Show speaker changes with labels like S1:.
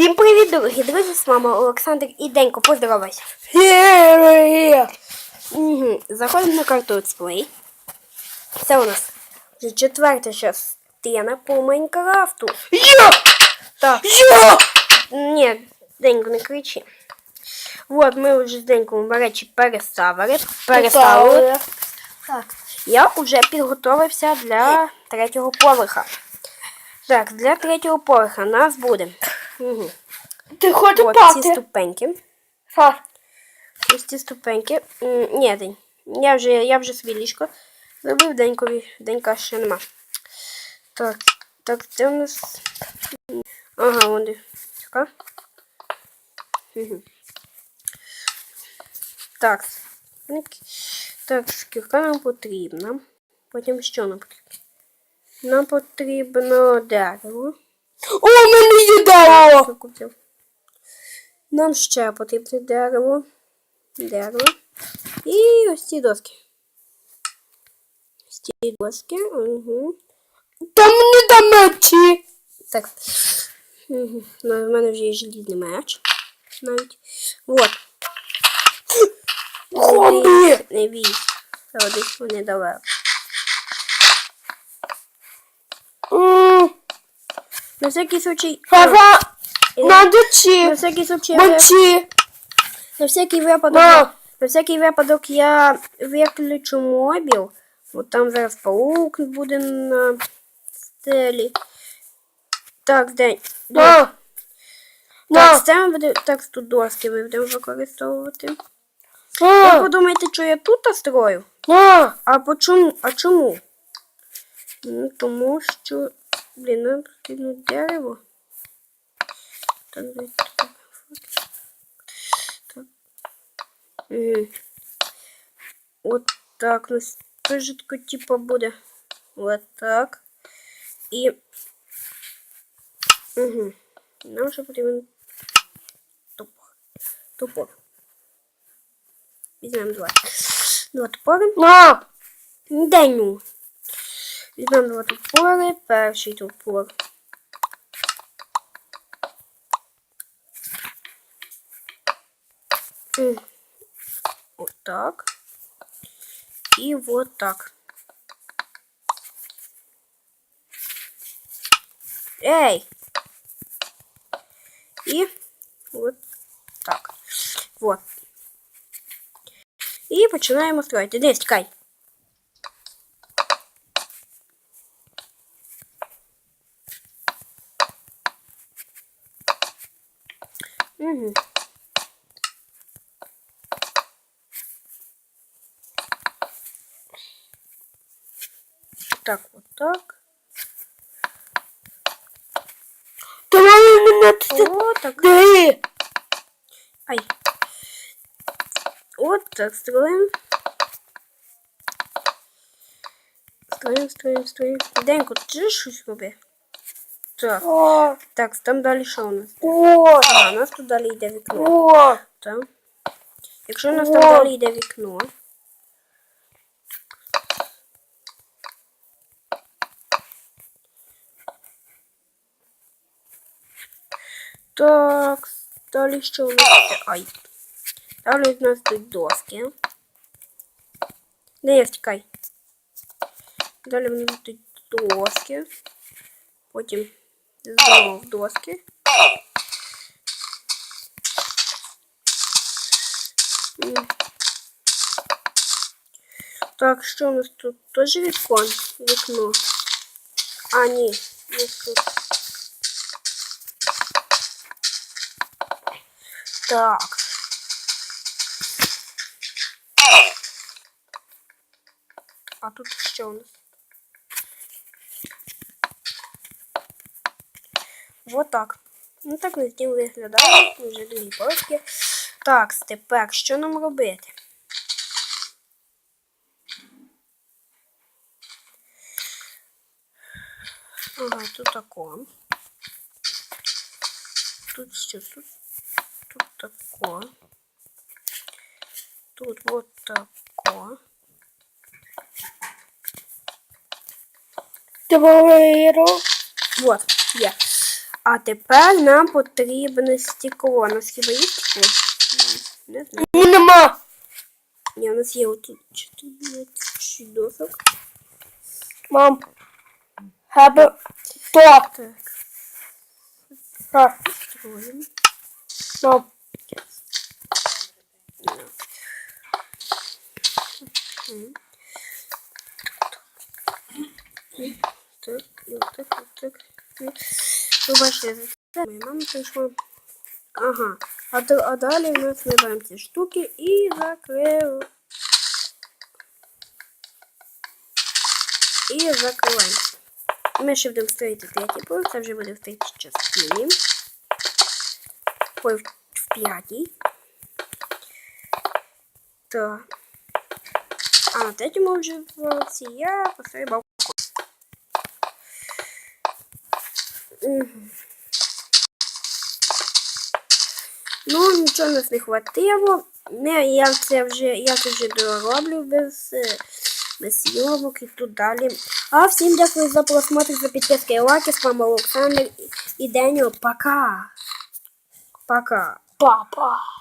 S1: Всім привіт, дорогі друзі, з вами Олександр і Денько, поздоровайся. Угу. Заходимо на карту Let's Це у нас вже четверта частина по Майнкрафту.
S2: Я!
S1: Так,
S2: Я!
S1: ні, Денько, не кричи. Вот, ми вже з Деньком, до речі, переставили. Переставили. Так, я вже підготовився для третього поверха. Так, для третього поверха нас буде. Угу.
S2: Ти хочеш
S1: От ці
S2: пати?
S1: ступеньки.
S2: Саш,
S1: Ось ці ступеньки. М, Ні, день. Я вже, я вже свій ліжко зробив денькові. Денька ще нема. Так, так, це у нас. Ага, вони. Така. Мгм. Так. Так, скільки нам потрібно. Потім що нам потрібно? Нам потрібно дерево.
S2: О, мені
S1: Купив? Нам ще потрібне дерево. Дерево. І ось ці доски. Ось ці доски. Угу.
S2: Та мені да мечі!
S1: Так. Угу. Ну, в мене вже є желізний меч. Навіть. Вот.
S2: Хобі!
S1: Не бій. Води вони давали. На всякий случай.
S2: Саша,
S1: І-
S2: на
S1: На всякий случай. я- На всякий випадок,
S2: На!
S1: на всякий випадок я виключу мобіл. Бо там зараз паук буде на стелі. Так, день.
S2: На!
S1: Так, це ми. Так, тут доски ми будемо використовувати. Ви подумайте, що я тут строю? А по чому? А чому? Ну, тому що. Блін, нам потрібно дерево. От так у нас прижитко типа буде. Вот так. І. Угу. Нам ще потрібен топор. Топор. Візьмемо два. Два топори.
S2: На!
S1: День. Візьмемо два топори. Перший топор. Вот так. И вот так. Эй! И вот так. Вот. І починаємо строїти. Десь тікай. Угу. Так, вот так.
S2: Давай мене тут!
S1: О, так.
S2: Дай!
S1: Ай. Вот так строим. Строим, строим, строим. Денько, ти ж щось роби? Так.
S2: О!
S1: Так, там далі що у нас?
S2: О!
S1: А, у нас тут далі йде вікно.
S2: О!
S1: Так. Якщо у нас там
S2: О.
S1: далі йде вікно. Так, далі що у нас? йде? Ай. Далі у нас тут доски. Не втікай. Далі в нас тут доски. Потім знову доски. М. Так, що у нас тут? Теж вікон, вікно. А, ні, не тут. Так. А тут що у нас? Вот так. Ну так на стіл виглядає. Вже дві полки. Так, тепер що нам робити? Ага, тут тако. Тут що? Тут тако. Тут вот тако.
S2: Давай!
S1: Вот, є. А тепер нам потрібне стекло. У нас хіба є стекло? Не знаю.
S2: Нема.
S1: Ні, у нас є отут 14 досок.
S2: Мам. Хабе. То.
S1: Так,
S2: Так. Мам.
S1: Так, і отак, отак. Ви бачите, це моя мама прийшла. Ага. А, а далі ми беремо ці штуки і закрив. І закриваємо. Ми ще будемо строїти третій поверх, це вже буде в третій частині. Ой, в п'ятій. Так. А на третьому вже поверсі я поставлю балкон. Мгм. Ну, нічого нас не хватило. Не, я це вже, я це вже дороблю без, без зйомок і тут далі. А всім дякую за просмотр, за підписки і лайки. З вами Олександр і Деніо. Пока. Пока.
S2: Папа.